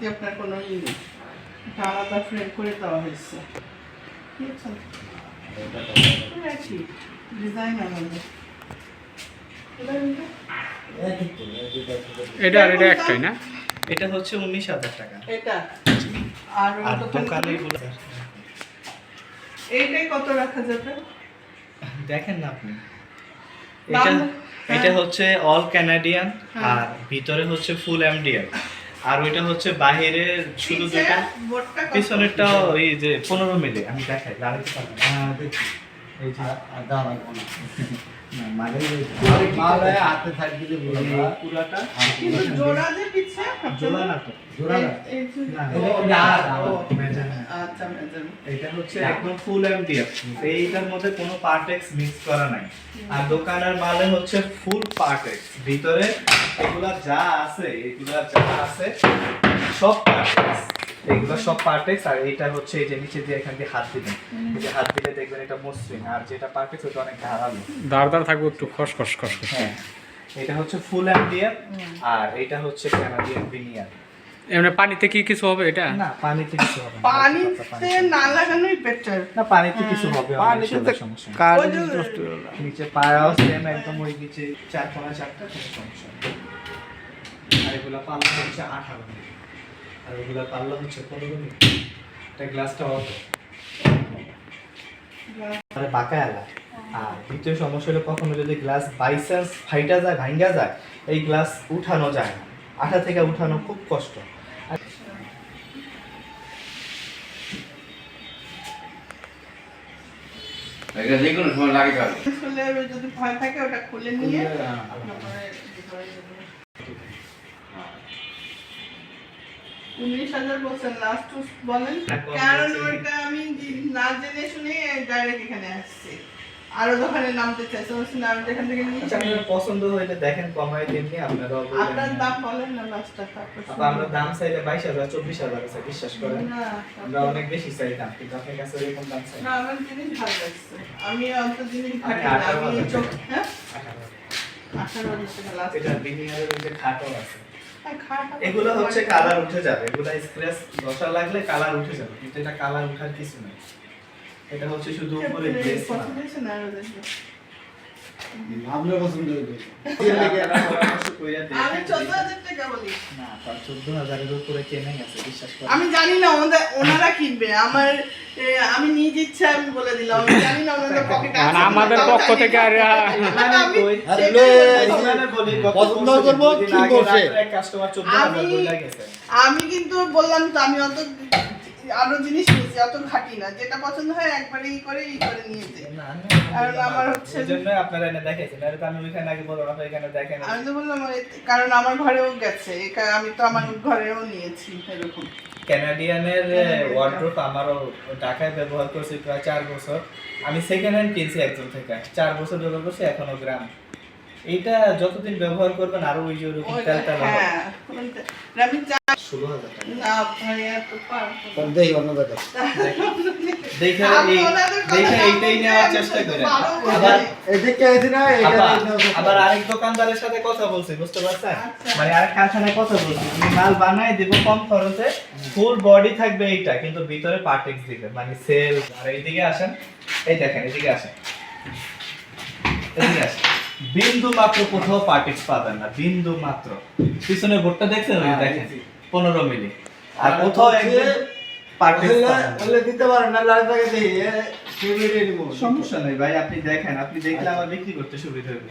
যে আপনার কোনো ই নেই। এটা আলাদা ফ্রেম করে দেওয়া হয়েছে। ডিজাইন আলাদা। এটা- এটা আর এটা একটাই না? এটা হচ্ছে উনিশ হাজার টাকা। এটা। আর আর দোকানে এইটাই কত রাখা যাবে? দেখেন না আপনি। এটা। এটা হচ্ছে অল কানাডিয়ান হ্যাঁ। আর ভিতরে হচ্ছে ফুল এমডিএম আর ওইটা হচ্ছে বাহিরে শুধু দুইটা? পিছনেরটা ওই যে পনেরো মিলি আমি দেখাই দাঁড়াতে পারব না। এই যে। এইটার মধ্যে কোনো পার্টেক্স মিক্স করা নাই। আর দোকানের মালে হচ্ছে ফুল পার্টেক্স ভিতরে এগুলা যা আছে এগুলা যা আছে সব পার্টেক্স এগুলো সব পার্টেক্স আর এটা হচ্ছে এই যে নিচে দিয়ে এখান দিয়ে হাত দিবেন। এই যে হাত দিলে দেখবেন এটা মসৃণ আর যেটা পার্টেক্স ওটা অনেক ধারালো। দাঁড় দাঁড় থাকব একটু খস খস খস খস। হ্যাঁ। এটা হচ্ছে ফুল অ্যান্ডিয়ার আর এটা হচ্ছে ক্যানাডিয়ান ভিনিয়ার। এমনি পানিতে কি কিছু হবে এটা? না পানিতে কিছু হবে পানিতে না লাগানোই বেটার না পানিতে কিছু হবে পানিতে পানিতে সমস্যা নষ্ট নিচে পায়াও সেম একদম ওই নিচে চার কোনা চারটা কোনো সমস্যা আর এগুলা পাল্লা হচ্ছে আঠারো মিনিট। আর এগুলা পাল্লা হচ্ছে পনেরো মিনিট। এটা গ্লাসটা অত মানে বাঁকা এলা। আর দ্বিতীয় সমস্যা হলো কখনো যদি গ্লাস বাই চান্স ফাইটা যায় ভাঙ্গা যায় এই গ্লাস উঠানো যায় না। আঠা থেকে উঠানো খুব কষ্ট। এটা যে কোনো সময় লাগে যাবে। আসলে যদি ভয় থাকে ওটা খুলে নিয়ে যাবে। উনিশ হাজার বলছেন লাস্ট বলেন। এখন কারণ ওইটা আমি না জেনে শুনে ডাইরেক্ট এখানে আসছি। আরও দোকানে নামতে চাইছে বলছি না আমি যেখান থেকে আচ্ছা নিয়েছি পছন্দ হইলে দেখেন তেমনি আপনারাও বলবেন। আপনার দাম বলেন না লাস্টটা তারপর আবার আমরা দাম চাইলে বাইশ হাজার চব্বিশ হাজার আছে বিশ্বাস করেন। না আমরা অনেক বেশি চাই দাম কিন্তু আপনার কাছে এরকম দাম চাই না। আমার জিনিস ভালো লাগছে। আমি অত জিনিস না আমি চোখ হ্যাঁ? আঠারো হাজার। এটা বিনিয়ারের যে খাটও আছে। এগুলো হচ্ছে কালার উঠে যাবে। এগুলো স্ক্র্যাচ বসা লাগলে কালার উঠে যাবে কিন্তু এটা কালার উঠার কিছু নেই। এটা হচ্ছে শুধু উপরে আপনার পছন্দ হইবে আমি চোদ্দ হাজার টাকা বলি। না তার চোদ্দ হাজারের উপরে কেনাই আছে বিশ্বাস করেন। আমি জানি না ওনাদের ওনারা কিনবে। আমার আমি নিজ ইচ্ছা আমি বলে দিলাম আমি জানি না ওনাদের পকেটে মানে আমাদের পক্ষ থেকে আর মানে। মানে পছন্দ কি বসে? কাস্টমার আমি কিন্তু বললাম তো আমি অত আরও জিনিস নিয়েছি অত খাটি না। যেটা পছন্দ হয় একবারে ই করে ই করে আমার হচ্ছে- জন্য আপনারা এনে দেখাইছেন আমি ওইখানে আগে বললাম আপনারা এখানে দেখেন। আমি তো বললাম কারণ আমার ঘরেও গেছে। আমি তো আমার ঘরেও নিয়েছি এরকম। ক্যানাডিয়ানের ওয়ার্ড্রোপ আমারও ঢাকায় ব্যবহার করছি প্রায় চার বছর। আমি সেকেন্ড হ্যান্ড কিনছি একজন থেকে। চার বছর ব্যবহার করছি এখনও গ্রাম। এইটা যতদিন ব্যবহার করবেন আরও ওই যে ওরকম তেল তেল ষোলো হাজার টাকা। না ভাইয়া তো পারব না। তাহলে অন্য জায়গায়। দেখে এই দেখে এইটাই নেওয়ার চেষ্টা শুধু করেন। ভালো বলি। আবার এদিকে আইছি না এখানে আবার আইছি না। আবার আরেক দোকানদারের সাথে কথা বলছি বুঝতে পারছেন? আচ্ছা। মানে আরেক কারখানায় কথা বলছি তুমি মাল বানাই দেব কম খরচে ফুল বডি থাকবে এইটা কিন্তু ভিতরে পার্টেক্স দিবে মানে সেল আর এইদিকে আসেন। এই দেখেন এদিকে আসেন। এদিকে আসেন। বিন্দু মাত্র কোথাও পার্টেক্স পাবেন না বিন্দু মাত্র। পিছনে ভোটটা দেখছেন? হ্যাঁ, দেখেন। পনেরো মিনিট। আর আর কোথাও দিতে পারেন না। সমস্যা নেই ভাই আপনি দেখেন আপনি দেখলে আমার বিক্রি করতে সুবিধা হবে।